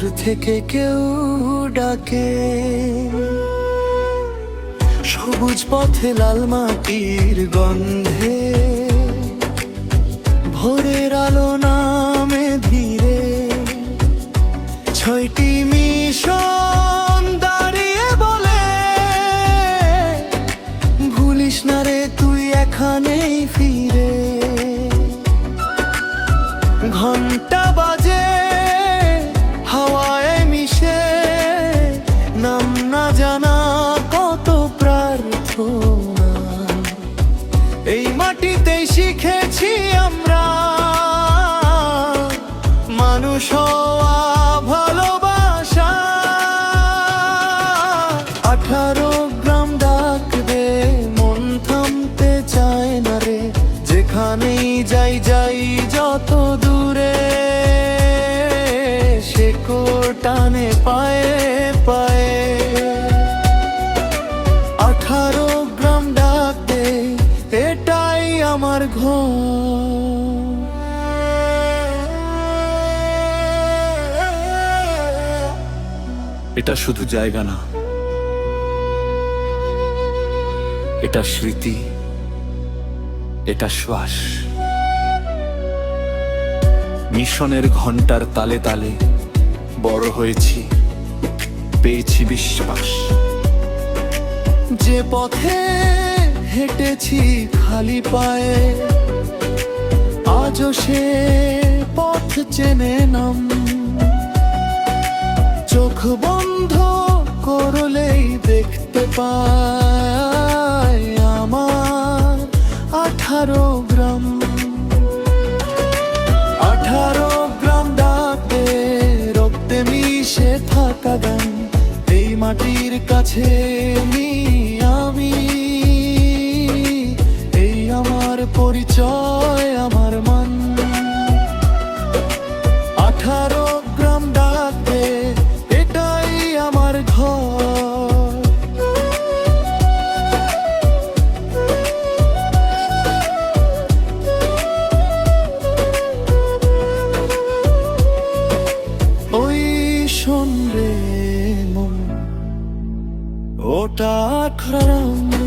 থেকে কেউ ডাকে। সবুজ পথে লাল মাটির গন্ধে, ভোরের আলো নামে ধীরে, ছয়টি মিশন দাঁড়িয়ে বলে, ভুলিস না রে তুই এখানেই ফিরে। ঘণ্টা এই মাটিতে শিখেছি আমরা মানুষ ভালোবাসা। আঠারো গ্রাম ডাক দে, মন থামতে চায় না রে। যেখানেই যাই যাই যত দূরে। সে টানে পায়ে এটা শুধু জায়গা না। এটা স্মৃতি, এটা শ্বাস। মিশনের ঘণ্টার তালে তালে বড় হয়েছি, পেয়েছি বিশ্বাস। যে পথে হেঁটেছি খালি পায়ে। আজও সে পথ চেনে নাম। চোখ বন্ধ করলেই দেখতে পায় আমার আঠারো গ্রাম। আঠারো গ্রাম ডাকে, রক্তে মিশে থাকা গান। এই মাটির কাছে নি পরিচয় আমার মান। আঠারো গ্রাম ডাকে, এটাই আমার ঘর। ওই শোন রে মন, ওটা আখড়ারাম